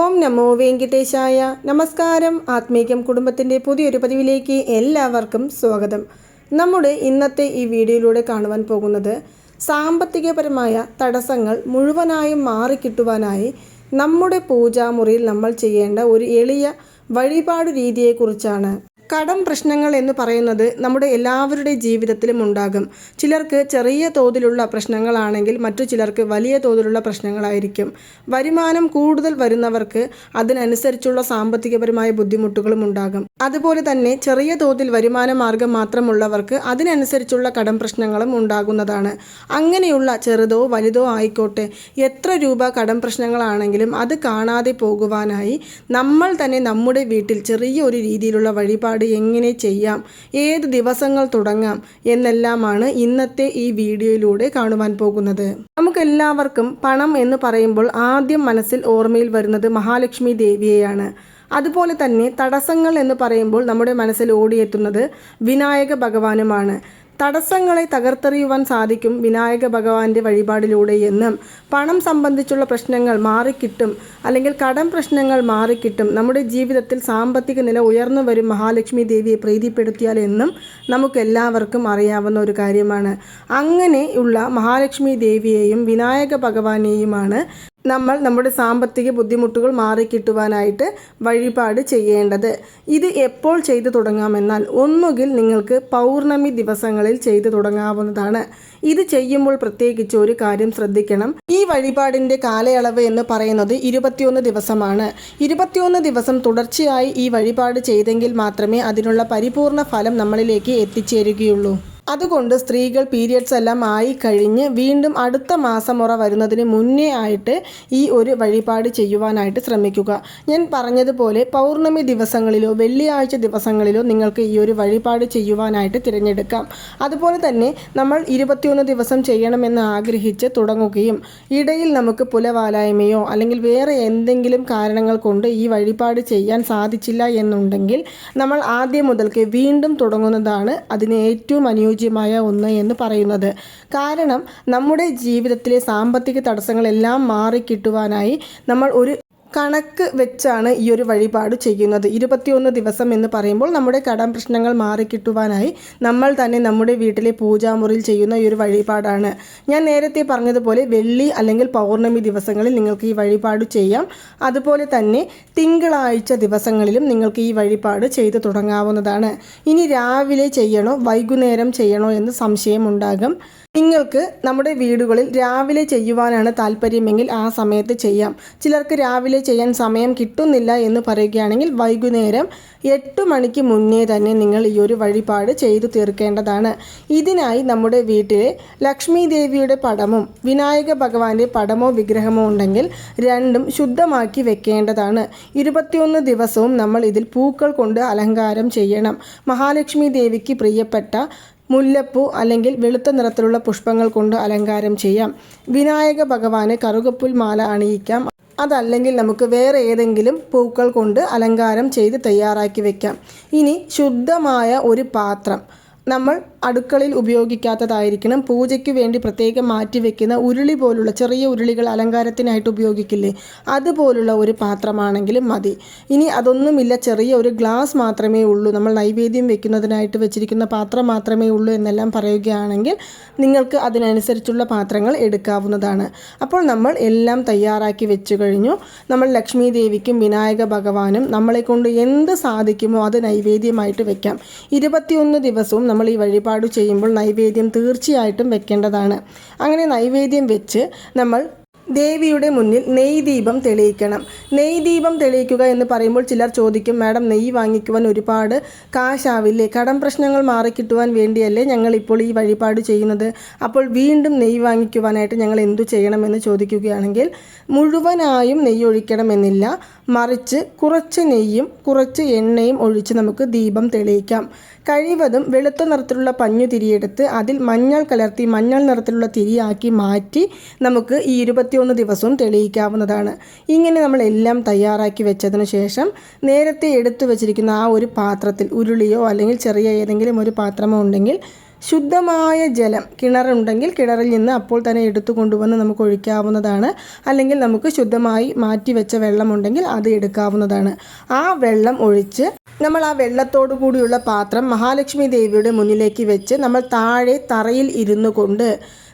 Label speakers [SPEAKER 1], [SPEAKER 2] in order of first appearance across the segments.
[SPEAKER 1] ഓം നമോ വെങ്കിട്ടേശായ നമസ്കാരം. ആത്മീകം കുടുംബത്തിന്റെ പുതിയൊരു പതിവിലേക്ക് എല്ലാവർക്കും സ്വാഗതം. നമ്മുടെ ഇന്നത്തെ ഈ വീഡിയോയിലൂടെ കാണുവാൻ പോകുന്നത് സാമ്പത്തികപരമായ തടസ്സങ്ങൾ മുഴുവനായും മാറിക്കിട്ടുവാനായി നമ്മുടെ പൂജാമുറിയിൽ നമ്മൾ ചെയ്യേണ്ട ഒരു എളിയ വഴിപാട് രീതിയെക്കുറിച്ചാണ്. കടം പ്രശ്നങ്ങൾ എന്ന് പറയുന്നത് നമ്മുടെ എല്ലാവരുടെ ജീവിതത്തിലും ഉണ്ടാകും. ചിലർക്ക് ചെറിയ തോതിലുള്ള പ്രശ്നങ്ങളാണെങ്കിൽ മറ്റു ചിലർക്ക് വലിയ തോതിലുള്ള പ്രശ്നങ്ങളായിരിക്കും. വരുമാനം കൂടുതൽ വരുന്നവർക്ക് അതിനനുസരിച്ചുള്ള സാമ്പത്തികപരമായ ബുദ്ധിമുട്ടുകളും ഉണ്ടാകും. അതുപോലെ തന്നെ ചെറിയ തോതിൽ വരുമാന മാർഗം മാത്രമുള്ളവർക്ക് അതിനനുസരിച്ചുള്ള കടം പ്രശ്നങ്ങളും ഉണ്ടാകുന്നതാണ്. അങ്ങനെയുള്ള ചെറുതോ വലുതോ ആയിക്കോട്ടെ എത്ര രൂപ കടം പ്രശ്നങ്ങളാണെങ്കിലും അത് കാണാതെ പോകുവാനായി നമ്മൾ തന്നെ നമ്മുടെ വീട്ടിൽ ചെറിയ ഒരു രീതിയിലുള്ള വഴിപാട് എങ്ങനെ ചെയ്യാം ഏത് ദിവസങ്ങൾ തുടങ്ങാം എന്നെല്ലാമാണ് ഇന്നത്തെ ഈ വീഡിയോയിലൂടെ കാണുവാൻ പോകുന്നത്. നമുക്കെല്ലാവർക്കും പണം എന്ന് പറയുമ്പോൾ ആദ്യം മനസ്സിൽ ഓർമ്മയിൽ വരുന്നത് മഹാലക്ഷ്മി ദേവിയെയാണ്. അതുപോലെ തന്നെ തടസ്സങ്ങൾ എന്ന് പറയുമ്പോൾ നമ്മുടെ മനസ്സിൽ ഓടിയെത്തുന്നത് വിനായക ഭഗവാനുമാണ്. തടസ്സങ്ങളെ തകർത്തെറിയുവാൻ സാധിക്കും വിനായക ഭഗവാന്റെ വഴിപാടിലൂടെ എന്നും. പണം സംബന്ധിച്ചുള്ള പ്രശ്നങ്ങൾ മാറിക്കിട്ടും അല്ലെങ്കിൽ കടം പ്രശ്നങ്ങൾ മാറിക്കിട്ടും. നമ്മുടെ ജീവിതത്തിൽ സാമ്പത്തിക നില ഉയർന്നു വരും മഹാലക്ഷ്മി ദേവിയെ പ്രീതിപ്പെടുത്തിയാൽ എന്നും നമുക്ക് എല്ലാവർക്കും അറിയാവുന്ന ഒരു കാര്യമാണ്. അങ്ങനെയുള്ള മഹാലക്ഷ്മി ദേവിയെയും വിനായക ഭഗവാനെയുമാണ് നമ്മൾ നമ്മുടെ സാമ്പത്തിക ബുദ്ധിമുട്ടുകൾ മാറിക്കിട്ടുവാനായിട്ട് വഴിപാട് ചെയ്യേണ്ടത്. ഇത് എപ്പോൾ ചെയ്തു തുടങ്ങാമെന്നാൽ ഒന്നുകിൽ നിങ്ങൾക്ക് പൗർണമി ദിവസങ്ങളിൽ ചെയ്തു തുടങ്ങാവുന്നതാണ്. ഇത് ചെയ്യുമ്പോൾ പ്രത്യേകിച്ച് ഒരു കാര്യം ശ്രദ്ധിക്കണം. ഈ വഴിപാടിന്റെ കാലയളവ് എന്ന് പറയുന്നത് ഇരുപത്തിയൊന്ന് ദിവസമാണ്. ഇരുപത്തിയൊന്ന് ദിവസം തുടർച്ചയായി ഈ വഴിപാട് ചെയ്തെങ്കിൽ മാത്രമേ അതിനുള്ള പരിപൂർണ ഫലം നമ്മളിലേക്ക് എത്തിച്ചേരുകയുള്ളൂ. അതുകൊണ്ട് സ്ത്രീകൾ പീരിയഡ്സ് എല്ലാം ആയി കഴിഞ്ഞ് വീണ്ടും അടുത്ത മാസമുറ വരുന്നതിന് മുന്നേ ആയിട്ട് ഈ ഒരു വഴിപാട് ചെയ്യുവാനായിട്ട് ശ്രമിക്കുക. ഞാൻ പറഞ്ഞതുപോലെ പൗർണമി ദിവസങ്ങളിലോ വെള്ളിയാഴ്ച ദിവസങ്ങളിലോ നിങ്ങൾക്ക് ഈ ഒരു വഴിപാട് ചെയ്യുവാനായിട്ട് തിരഞ്ഞെടുക്കാം. അതുപോലെ തന്നെ നമ്മൾ ഇരുപത്തിയൊന്ന് ദിവസം ചെയ്യണമെന്ന് ആഗ്രഹിച്ച് തുടങ്ങുകയും ഇടയിൽ നമുക്ക് പുലവാലായ്മയോ അല്ലെങ്കിൽ വേറെ എന്തെങ്കിലും കാരണങ്ങൾ കൊണ്ട് ഈ വഴിപാട് ചെയ്യാൻ സാധിച്ചില്ല എന്നുണ്ടെങ്കിൽ നമ്മൾ ആദ്യം മുതൽക്ക് വീണ്ടും തുടങ്ങുന്നതാണ് അതിന് ഏറ്റവും അനുയോജ്യം അനുയോജ്യമായ ഒന്ന് എന്ന് പറയുന്നത്. കാരണം നമ്മുടെ ജീവിതത്തിലെ സാമ്പത്തിക തടസ്സങ്ങളെല്ലാം മാറിക്കിട്ടുവാനായി നമ്മൾ ഒരു കണക്ക് വെച്ചാണ് ഈ ഒരു വഴിപാട് ചെയ്യുന്നത്. ഇരുപത്തിയൊന്ന് ദിവസം എന്ന് പറയുമ്പോൾ നമ്മുടെ കടം പ്രശ്നങ്ങൾ മാറിക്കിട്ടുവാനായി നമ്മൾ തന്നെ നമ്മുടെ വീട്ടിലെ പൂജാമുറിയിൽ ചെയ്യുന്ന ഈ ഒരു വഴിപാടാണ്. ഞാൻ നേരത്തെ പറഞ്ഞതുപോലെ വെള്ളി അല്ലെങ്കിൽ പൗർണമി ദിവസങ്ങളിൽ നിങ്ങൾക്ക് ഈ വഴിപാട് ചെയ്യാം. അതുപോലെ തന്നെ തിങ്കളാഴ്ച ദിവസങ്ങളിലും നിങ്ങൾക്ക് ഈ വഴിപാട് ചെയ്തു തുടങ്ങാവുന്നതാണ്. ഇനി രാവിലെ ചെയ്യണോ വൈകുന്നേരം ചെയ്യണോ എന്ന് സംശയമുണ്ടാകും. നിങ്ങൾക്ക് നമ്മുടെ വീടുകളിൽ രാവിലെ ചെയ്യുവാനാണ് താല്പര്യമെങ്കിൽ ആ സമയത്ത് ചെയ്യാം. ചിലർക്ക് രാവിലെ ചെയ്യാൻ സമയം കിട്ടുന്നില്ല എന്ന് പറയുകയാണെങ്കിൽ വൈകുന്നേരം എട്ട് മണിക്ക് മുന്നേ തന്നെ നിങ്ങൾ ഈ ഒരു വഴിപാട് ചെയ്തു തീർക്കേണ്ടതാണ്. ഇതിനായി നമ്മുടെ വീട്ടിലെ ലക്ഷ്മി ദേവിയുടെ പടമോ വിനായക ഭഗവാന്റെ പടമോ വിഗ്രഹമോ ഉണ്ടെങ്കിൽ രണ്ടും ശുദ്ധമാക്കി വെക്കേണ്ടതാണ്. ഇരുപത്തിയൊന്ന് ദിവസവും നമ്മൾ ഇതിൽ പൂക്കൾ കൊണ്ട് അലങ്കാരം ചെയ്യണം. മഹാലക്ഷ്മി ദേവിക്ക് പ്രിയപ്പെട്ട മുല്ലപ്പൂ അല്ലെങ്കിൽ വെളുത്ത നിറത്തിലുള്ള പുഷ്പങ്ങൾ കൊണ്ട് അലങ്കാരം ചെയ്യാം. വിനായക ഭഗവാന് കറുകപ്പുൽ മാല അണിയിക്കാം. അതല്ലെങ്കിൽ നമുക്ക് വേറെ ഏതെങ്കിലും പൂക്കൾ കൊണ്ട് അലങ്കാരം ചെയ്ത് തയ്യാറാക്കി വെക്കാം. ഇനി ശുദ്ധമായ ഒരു പാത്രം. നമ്മൾ അടുക്കളയിൽ ഉപയോഗിക്കാത്തതായിരിക്കണം. പൂജയ്ക്ക് വേണ്ടി പ്രത്യേകം മാറ്റി വെക്കുന്ന ഉരുളി പോലുള്ള ചെറിയ ഉരുളികൾ അലങ്കാരത്തിനായിട്ട് ഉപയോഗിക്കില്ലേ? അതുപോലുള്ള ഒരു പാത്രമാണെങ്കിലും മതി. ഇനി അതൊന്നുമില്ല. ചെറിയ ഒരു ഗ്ലാസ് മാത്രമേ ഉള്ളൂ. നമ്മൾ നൈവേദ്യം വെക്കുന്നതിനായിട്ട് വെച്ചിരിക്കുന്ന പാത്രം മാത്രമേ ഉള്ളൂ എന്നെല്ലാം പറയുകയാണെങ്കിൽ നിങ്ങൾക്ക് അതിനനുസരിച്ചുള്ള പാത്രങ്ങൾ എടുക്കാവുന്നതാണ്. അപ്പോൾ നമ്മൾ എല്ലാം തയ്യാറാക്കി വെച്ചു കഴിഞ്ഞു. നമ്മൾ ലക്ഷ്മി ദേവിക്കും വിനായക ഭഗവാനും നമ്മളെ കൊണ്ട് എന്ത് സാധിക്കുമോ അത് നൈവേദ്യമായിട്ട് വെക്കാം. ഇരുപത്തിയൊന്ന് ദിവസവും നമ്മൾ ഈ വഴിപാട് ചെയ്യുമ്പോൾ നൈവേദ്യം തീർച്ചയായിട്ടും വെക്കേണ്ടതാണ്. അങ്ങനെ നൈവേദ്യം വെച്ച് നമ്മൾ ദേവിയുടെ മുന്നിൽ നെയ് ദീപം തെളിയിക്കണം. നെയ് ദീപം തെളിയിക്കുക എന്ന് പറയുമ്പോൾ ചിലർ ചോദിക്കും മാഡം നെയ്യ് വാങ്ങിക്കുവാൻ ഒരുപാട് കാശാവില്ലേ? കടം പ്രശ്നങ്ങൾ മാറിക്കിട്ടുവാൻ വേണ്ടിയല്ലേ ഞങ്ങൾ ഇപ്പോൾ ഈ വഴിപാട് ചെയ്യുന്നത്? അപ്പോൾ വീണ്ടും നെയ്യ് വാങ്ങിക്കുവാനായിട്ട് ഞങ്ങൾ എന്തു ചെയ്യണമെന്ന് ചോദിക്കുകയാണെങ്കിൽ മുഴുവനായും നെയ്യ് ഒഴിക്കണമെന്നില്ല. മറിച്ച് കുറച്ച് നെയ്യും കുറച്ച് എണ്ണയും ഒഴിച്ച് നമുക്ക് ദീപം തെളിയിക്കാം. കഴിവതും വെളുത്ത നിറത്തിലുള്ള പഞ്ഞു തിരിയെടുത്ത് അതിൽ മഞ്ഞൾ കലർത്തി മഞ്ഞൾ നിറത്തിലുള്ള തിരിയാക്കി മാറ്റി നമുക്ക് ഈ ഇരുപത്തിയൊന്ന് ദിവസവും തെളിയിക്കാവുന്നതാണ്. ഇങ്ങനെ നമ്മൾ എല്ലാം തയ്യാറാക്കി വെച്ചതിന് ശേഷം നേരത്തെ എടുത്തു വെച്ചിരിക്കുന്ന ആ ഒരു പാത്രത്തിൽ ഉരുളിയോ അല്ലെങ്കിൽ ചെറിയ ഏതെങ്കിലും ഒരു പാത്രമോ ഉണ്ടെങ്കിൽ ശുദ്ധമായ ജലം കിണറുണ്ടെങ്കിൽ കിണറിൽ നിന്ന് അപ്പോൾ തന്നെ എടുത്തു കൊണ്ടുവന്ന് നമുക്ക് ഒഴിക്കാവുന്നതാണ്. അല്ലെങ്കിൽ നമുക്ക് ശുദ്ധമായി മാറ്റി വെച്ച വെള്ളമുണ്ടെങ്കിൽ അത് എടുക്കാവുന്നതാണ്. ആ വെള്ളം ഒഴിച്ച് നമ്മൾ ആ വെള്ളത്തോടു കൂടിയുള്ള പാത്രം മഹാലക്ഷ്മി ദേവിയുടെ മുന്നിലേക്ക് വെച്ച് നമ്മൾ താഴെ തറയിൽ ഇരുന്നു കൊണ്ട്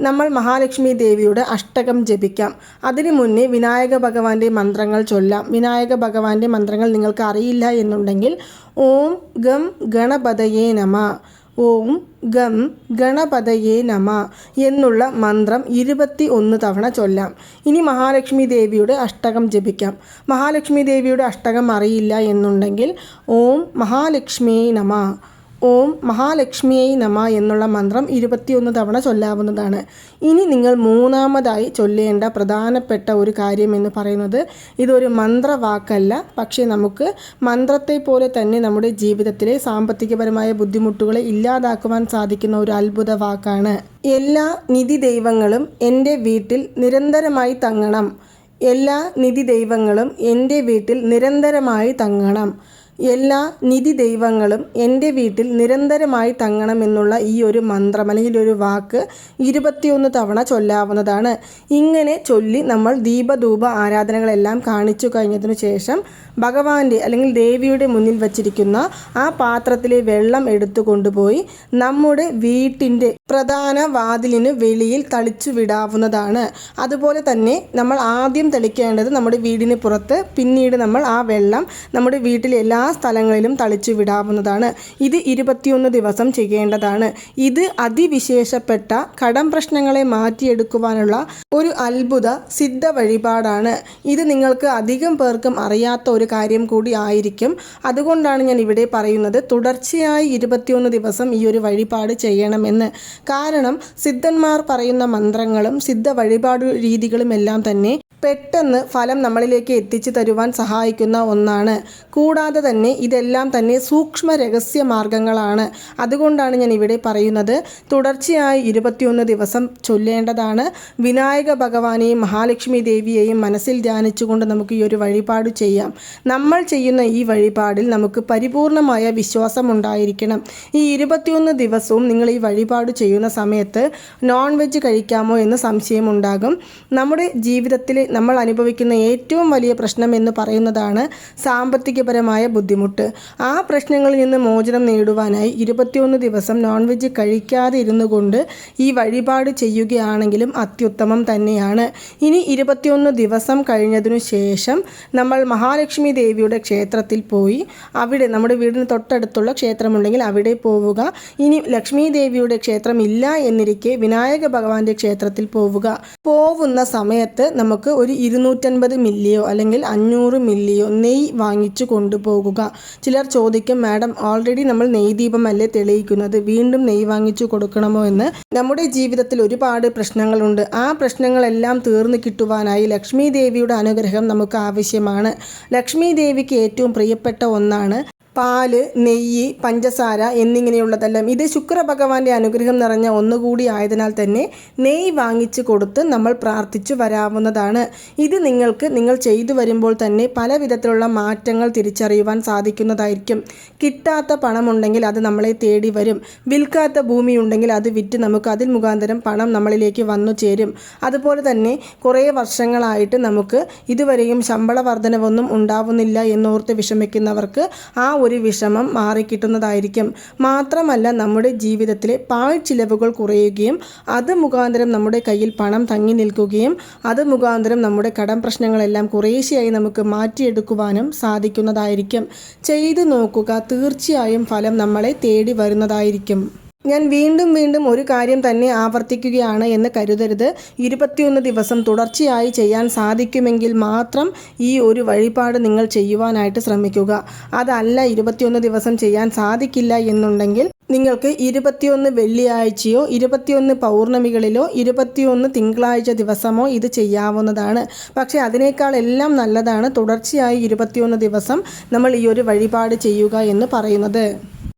[SPEAKER 1] നമ്മൾ മഹാലക്ഷ്മി ദേവിയുടെ അഷ്ടകം ജപിക്കാം. അതിനു മുന്നേ വിനായക ഭഗവാന്റെ മന്ത്രങ്ങൾ ചൊല്ലാം. വിനായക ഭഗവാന്റെ മന്ത്രങ്ങൾ നിങ്ങൾക്ക് അറിയില്ല എന്നുണ്ടെങ്കിൽ ഓം ഗം ഗണപതയേ നമ. ഓം ഗം ഗണപതയേ നമ എന്നുള്ള മന്ത്രം ഇരുപത്തി ഒന്ന് തവണ ചൊല്ലാം. ഇനി മഹാലക്ഷ്മി ദേവിയുടെ അഷ്ടകം ജപിക്കാം. മഹാലക്ഷ്മി ദേവിയുടെ അഷ്ടകം അറിയില്ല എന്നുണ്ടെങ്കിൽ ഓം മഹാലക്ഷ്മി നമ. ഓം മഹാലക്ഷ്മിയെ നമ എന്നുള്ള മന്ത്രം ഇരുപത്തിയൊന്ന് തവണ ചൊല്ലാവുന്നതാണ്. ഇനി നിങ്ങൾ മൂന്നാമതായി ചൊല്ലേണ്ട പ്രധാനപ്പെട്ട ഒരു കാര്യം എന്ന് പറയുന്നത് ഇതൊരു മന്ത്രവാക്കല്ല. പക്ഷേ നമുക്ക് മന്ത്രത്തെ പോലെ തന്നെ നമ്മുടെ ജീവിതത്തിലെ സാമ്പത്തികപരമായ ബുദ്ധിമുട്ടുകളെ ഇല്ലാതാക്കുവാൻ സാധിക്കുന്ന ഒരു അത്ഭുത വാക്കാണ്. എല്ലാ നിധി ദൈവങ്ങളും എന്റെ വീട്ടിൽ നിരന്തരമായി തങ്ങണം. എല്ലാ നിധി ദൈവങ്ങളും എന്റെ വീട്ടിൽ നിരന്തരമായി തങ്ങണം. എല്ലാ നിധി ദൈവങ്ങളും എന്റെ വീട്ടിൽ നിരന്തരമായി തങ്ങണമെന്നുള്ള ഈ ഒരു മന്ത്രം അല്ലെങ്കിൽ ഒരു വാക്ക് ഇരുപത്തിയൊന്ന് തവണ ചൊല്ലാവുന്നതാണ്. ഇങ്ങനെ ചൊല്ലി നമ്മൾ ദീപധൂപ ആരാധനകളെല്ലാം കാണിച്ചു കഴിഞ്ഞതിനു ശേഷം ഭഗവാന്റെ അല്ലെങ്കിൽ ദേവിയുടെ മുന്നിൽ വച്ചിരിക്കുന്ന ആ പാത്രത്തിലെ വെള്ളം എടുത്തു കൊണ്ടുപോയി നമ്മുടെ വീട്ടിന്റെ പ്രധാന വാതിലിന് വെളിയിൽ തളിച്ചു വിടാവുന്നതാണ്. അതുപോലെ തന്നെ നമ്മൾ ആദ്യം തളിക്കേണ്ടത് നമ്മുടെ വീടിന് പുറത്ത് പിന്നീട് നമ്മൾ ആ വെള്ളം നമ്മുടെ വീട്ടിലെ എല്ലാ സ്ഥലങ്ങളിലും തളിച്ചു വിടാവുന്നതാണ്. ഇത് ഇരുപത്തിയൊന്ന് ദിവസം ചെയ്യേണ്ടതാണ്. ഇത് അതിവിശേഷപ്പെട്ട കടം പ്രശ്നങ്ങളെ മാറ്റിയെടുക്കുവാനുള്ള ഒരു അത്ഭുത സിദ്ധ വഴിപാടാണ്. ഇത് നിങ്ങൾക്ക് അധികം പേർക്കും അറിയാത്ത ഒരു കാര്യം കൂടി ആയിരിക്കും. അതുകൊണ്ടാണ് ഞാൻ ഇവിടെ പറയുന്നത് തുടർച്ചയായി ഇരുപത്തിയൊന്ന് ദിവസം ഈ ഒരു വഴിപാട് ചെയ്യണമെന്ന്. കാരണം സിദ്ധന്മാർ പറയുന്ന മന്ത്രങ്ങളും സിദ്ധ വഴിപാട് രീതികളും എല്ലാം തന്നെ പെട്ടെന്ന് ഫലം നമ്മളിലേക്ക് എത്തിച്ചു തരുവാൻ സഹായിക്കുന്ന ഒന്നാണ്. കൂടാതെ തന്നെ ഇതെല്ലാം തന്നെ സൂക്ഷ്മ രഹസ്യ മാർഗങ്ങളാണ്. അതുകൊണ്ടാണ് ഞാൻ ഇവിടെ പറയുന്നത് തുടർച്ചയായി ഇരുപത്തിയൊന്ന് ദിവസം ചൊല്ലേണ്ടതാണ്. വിനായക ഭഗവാനെയും മഹാലക്ഷ്മി ദേവിയെയും മനസ്സിൽ ധ്യാനിച്ചുകൊണ്ട് നമുക്ക് ഈ ഒരു വഴിപാട് ചെയ്യാം. നമ്മൾ ചെയ്യുന്ന ഈ വഴിപാടിൽ നമുക്ക് പരിപൂർണമായ വിശ്വാസം ഉണ്ടായിരിക്കണം. ഈ ഇരുപത്തിയൊന്ന് ദിവസവും നിങ്ങൾ ഈ വഴിപാട് ചെയ്യുന്ന സമയത്ത് നോൺ വെജ് കഴിക്കാമോ എന്ന് സംശയമുണ്ടാകും. നമ്മുടെ ജീവിതത്തിൽ നമ്മൾ അനുഭവിക്കുന്ന ഏറ്റവും വലിയ പ്രശ്നം എന്ന് പറയുന്നതാണ് സാമ്പത്തികപരമായ ബുദ്ധിമുട്ട്. ആ പ്രശ്നങ്ങളിൽ നിന്ന് മോചനം നേടുവാനായി ഇരുപത്തിയൊന്ന് ദിവസം നോൺ വെജ് കഴിക്കാതെ ഇരുന്നു കൊണ്ട് ഈ വഴിപാട് ചെയ്യുകയാണെങ്കിലും അത്യുത്തമം തന്നെയാണ്. ഇനി ഇരുപത്തിയൊന്ന് ദിവസം കഴിഞ്ഞതിനു ശേഷം നമ്മൾ മഹാലക്ഷ്മി ദേവിയുടെ ക്ഷേത്രത്തിൽ പോയി. അവിടെ നമ്മുടെ വീടിന് തൊട്ടടുത്തുള്ള ക്ഷേത്രമുണ്ടെങ്കിൽ അവിടെ പോവുക. ഇനി ലക്ഷ്മി ദേവിയുടെ ക്ഷേത്രം ഇല്ല എന്നിരിക്കെ വിനായക ഭഗവാന്റെ ക്ഷേത്രത്തിൽ പോവുക. പോവുന്ന സമയത്ത് നമുക്ക് ഒരു ഇരുന്നൂറ്റൻപത് മില്ലിയോ അല്ലെങ്കിൽ അഞ്ഞൂറ് മില്ലിയോ നെയ്യ് വാങ്ങിച്ചു കൊണ്ടുപോകുക. ചിലർ ചോദിക്കും മാഡം ഓൾറെഡി നമ്മൾ നെയ് ദീപമല്ലേ തെളിയിക്കുന്നത്? വീണ്ടും നെയ് വാങ്ങിച്ചു കൊടുക്കണമോ എന്ന്? നമ്മുടെ ജീവിതത്തിൽ ഒരുപാട് പ്രശ്നങ്ങളുണ്ട്. ആ പ്രശ്നങ്ങളെല്ലാം തീർന്നു കിട്ടുവാനായി ലക്ഷ്മി ദേവിയുടെ അനുഗ്രഹം നമുക്ക് ആവശ്യമാണ്. ലക്ഷ്മി ദേവിക്ക് ഏറ്റവും പ്രിയപ്പെട്ട ഒന്നാണ് പാൽ നെയ്യ് പഞ്ചസാര എന്നിങ്ങനെയുള്ളതെല്ലാം. ഇത് ശുക്ര ഭഗവാന്റെ അനുഗ്രഹം നിറഞ്ഞ ഒന്നുകൂടി ആയതിനാൽ തന്നെ നെയ്യ് വാങ്ങിച്ചു കൊടുത്ത് നമ്മൾ പ്രാർത്ഥിച്ചു വരാവുന്നതാണ്. ഇത് നിങ്ങൾക്ക് നിങ്ങൾ ചെയ്തു വരുമ്പോൾ തന്നെ പല വിധത്തിലുള്ള മാറ്റങ്ങൾ തിരിച്ചറിയുവാൻ സാധിക്കുന്നതായിരിക്കും. കിട്ടാത്ത പണമുണ്ടെങ്കിൽ അത് നമ്മളെ തേടി വരും. വിൽക്കാത്ത ഭൂമി ഉണ്ടെങ്കിൽ അത് വിറ്റ് നമുക്ക് അതിൽ മുഖാന്തരം പണം നമ്മളിലേക്ക് വന്നു ചേരും. അതുപോലെ തന്നെ കുറേ വർഷങ്ങളായിട്ട് നമുക്ക് ഇതുവരെയും ശമ്പള വർധനവൊന്നും ഉണ്ടാവുന്നില്ല എന്നോർത്ത് വിഷമിക്കുന്നവർക്ക് ആ ഒരു വിഷമം മാറിക്കിട്ടുന്നതായിരിക്കും. മാത്രമല്ല നമ്മുടെ ജീവിതത്തിലെ പാഴ്ചിലവുകൾ കുറയുകയും അത് മുഖാന്തരം നമ്മുടെ കയ്യിൽ പണം തങ്ങി നിൽക്കുകയും അത് മുഖാന്തരം നമ്മുടെ കടം പ്രശ്നങ്ങളെല്ലാം കുറേശ്ശെയായി നമുക്ക് മാറ്റിയെടുക്കുവാനും സാധിക്കുന്നതായിരിക്കും. ചെയ്തു നോക്കുക തീർച്ചയായും ഫലം നമ്മളെ തേടി വരുന്നതായിരിക്കും. ഞാൻ വീണ്ടും വീണ്ടും ഒരു കാര്യം തന്നെ ആവർത്തിക്കുകയാണ് എന്ന് കരുതരുത്. ഇരുപത്തിയൊന്ന് ദിവസം തുടർച്ചയായി ചെയ്യാൻ സാധിക്കുമെങ്കിൽ മാത്രം ഈ ഒരു വഴിപാട് നിങ്ങൾ ചെയ്യുവാനായിട്ട് ശ്രമിക്കുക. അതല്ല ഇരുപത്തിയൊന്ന് ദിവസം ചെയ്യാൻ സാധിക്കില്ല എന്നുണ്ടെങ്കിൽ നിങ്ങൾക്ക് ഇരുപത്തിയൊന്ന് വെള്ളിയാഴ്ചയോ ഇരുപത്തിയൊന്ന് പൗർണമികളിലോ ഇരുപത്തിയൊന്ന് തിങ്കളാഴ്ച ദിവസമോ ഇത് ചെയ്യാവുന്നതാണ്. പക്ഷേ അതിനേക്കാൾ എല്ലാം നല്ലതാണ് തുടർച്ചയായി ഇരുപത്തിയൊന്ന് ദിവസം നമ്മൾ ഈ ഒരു വഴിപാട് ചെയ്യുക എന്ന് പറയുന്നത്.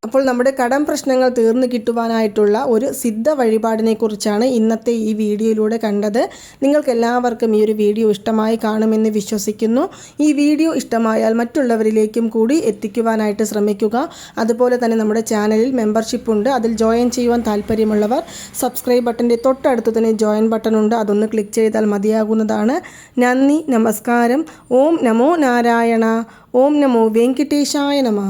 [SPEAKER 1] അപ്പോൾ നമ്മുടെ കടം പ്രശ്നങ്ങൾ തീർന്നു കിട്ടുവാനായിട്ടുള്ള ഒരു സിദ്ധ വഴിപാടിനെ കുറിച്ചാണ് ഇന്നത്തെ ഈ വീഡിയോയിലൂടെ കണ്ടത്. നിങ്ങൾക്ക് എല്ലാവർക്കും ഈ ഒരു വീഡിയോ ഇഷ്ടമായി കാണുമെന്ന് വിശ്വസിക്കുന്നു. ഈ വീഡിയോ ഇഷ്ടമായാൽ മറ്റുള്ളവരിലേക്കും കൂടി എത്തിക്കുവാനായിട്ട് ശ്രമിക്കുക. അതുപോലെ തന്നെ നമ്മുടെ ചാനലിൽ മെമ്പർഷിപ്പ് ഉണ്ട്. അതിൽ ജോയിൻ ചെയ്യുവാൻ താല്പര്യമുള്ളവർ സബ്സ്ക്രൈബ് ബട്ടന്റെ തൊട്ടടുത്ത് തന്നെ ജോയിൻ ബട്ടൺ ഉണ്ട്. അതൊന്ന് ക്ലിക്ക് ചെയ്താൽ മതിയാകുന്നതാണ്. നന്ദി നമസ്കാരം. ഓം നമോ നാരായണ. ഓം നമോ വെങ്കിട്ടേശായ നമ.